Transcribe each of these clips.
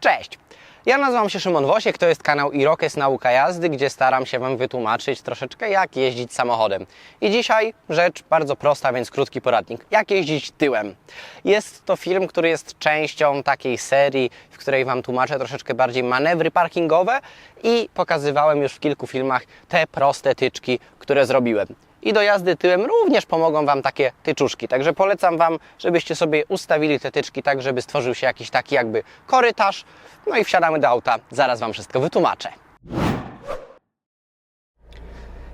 Cześć! Ja nazywam się Szymon Wosiek, to jest kanał Irokes Nauka Jazdy, gdzie staram się Wam wytłumaczyć troszeczkę jak jeździć samochodem. I dzisiaj rzecz bardzo prosta, więc krótki poradnik. Jak jeździć tyłem. Jest to film, który jest częścią takiej serii, w której Wam tłumaczę troszeczkę bardziej manewry parkingowe i pokazywałem już w kilku filmach te proste tyczki, które zrobiłem. I do jazdy tyłem również pomogą Wam takie tyczuszki. Także polecam Wam, żebyście sobie ustawili te tyczki tak, żeby stworzył się jakiś taki jakby korytarz. No i wsiadamy do auta. Zaraz Wam wszystko wytłumaczę.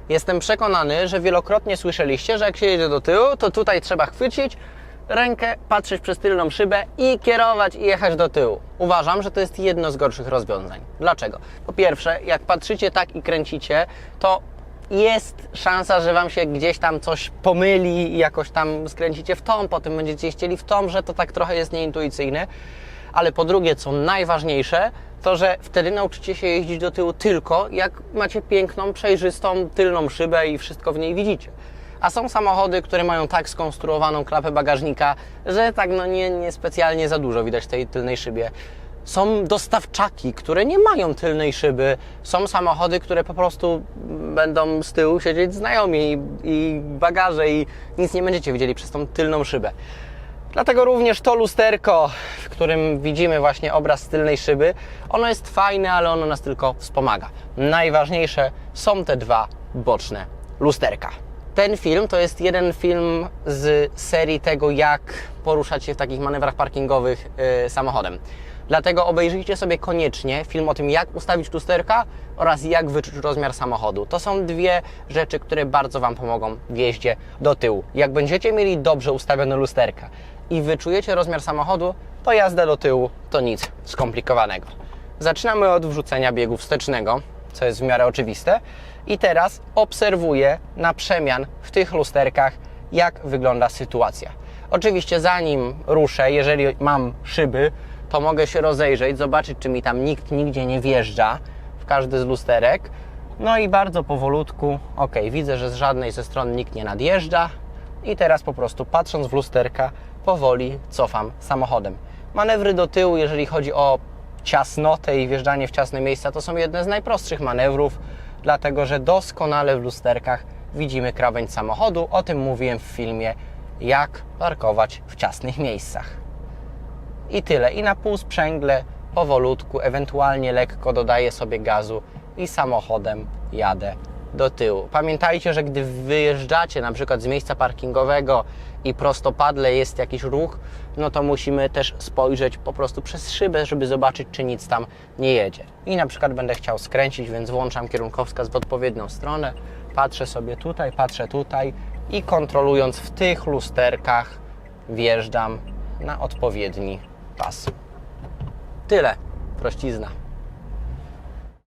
Jestem przekonany, że wielokrotnie słyszeliście, że jak się jedzie do tyłu, to tutaj trzeba chwycić rękę, patrzeć przez tylną szybę i kierować i jechać do tyłu. Uważam, że to jest jedno z gorszych rozwiązań. Dlaczego? Po pierwsze, jak patrzycie tak i kręcicie, to jest szansa, że Wam się gdzieś tam coś pomyli i jakoś tam skręcicie w tom, potem będziecie chcieli w tom, że to tak trochę jest nieintuicyjne. Ale po drugie, co najważniejsze, to że wtedy nauczycie się jeździć do tyłu tylko jak macie piękną, przejrzystą tylną szybę i wszystko w niej widzicie. A są samochody, które mają tak skonstruowaną klapę bagażnika, że tak no nie, nie specjalnie za dużo widać tej tylnej szybie. Są dostawczaki, które nie mają tylnej szyby. Są samochody, które po prostu będą z tyłu siedzieć znajomi i, bagaże i nic nie będziecie widzieli przez tą tylną szybę. Dlatego również to lusterko, w którym widzimy właśnie obraz tylnej szyby, ono jest fajne, ale ono nas tylko wspomaga. Najważniejsze są te dwa boczne lusterka. Ten film to jest jeden film z serii tego, jak poruszać się w takich manewrach parkingowych yy, samochodem. Dlatego obejrzyjcie sobie koniecznie film o tym, jak ustawić lusterka oraz jak wyczuć rozmiar samochodu. To są dwie rzeczy, które bardzo Wam pomogą w jeździe do tyłu. Jak będziecie mieli dobrze ustawione lusterka i wyczujecie rozmiar samochodu, to jazda do tyłu to nic skomplikowanego. Zaczynamy od wrzucenia biegu wstecznego, co jest w miarę oczywiste. I teraz obserwuję na przemian w tych lusterkach, jak wygląda sytuacja. Oczywiście zanim ruszę, jeżeli mam szyby, to mogę się rozejrzeć, zobaczyć, czy mi tam nikt nigdzie nie wjeżdża w każdy z lusterek. No i bardzo powolutku, ok, widzę, że z żadnej ze stron nikt nie nadjeżdża. I teraz po prostu patrząc w lusterka, powoli cofam samochodem. Manewry do tyłu, jeżeli chodzi o ciasnotę i wjeżdżanie w ciasne miejsca, to są jedne z najprostszych manewrów, dlatego że doskonale w lusterkach widzimy krawędź samochodu. O tym mówiłem w filmie, jak parkować w ciasnych miejscach. I tyle. I na pół sprzęgle, powolutku, ewentualnie lekko dodaję sobie gazu i samochodem jadę do tyłu. Pamiętajcie, że gdy wyjeżdżacie na przykład z miejsca parkingowego i prostopadle jest jakiś ruch, no to musimy też spojrzeć po prostu przez szybę, żeby zobaczyć, czy nic tam nie jedzie. I na przykład będę chciał skręcić, więc włączam kierunkowskaz w odpowiednią stronę, patrzę sobie tutaj, patrzę tutaj i kontrolując w tych lusterkach wjeżdżam na odpowiedni pas. Tyle. Prościzna.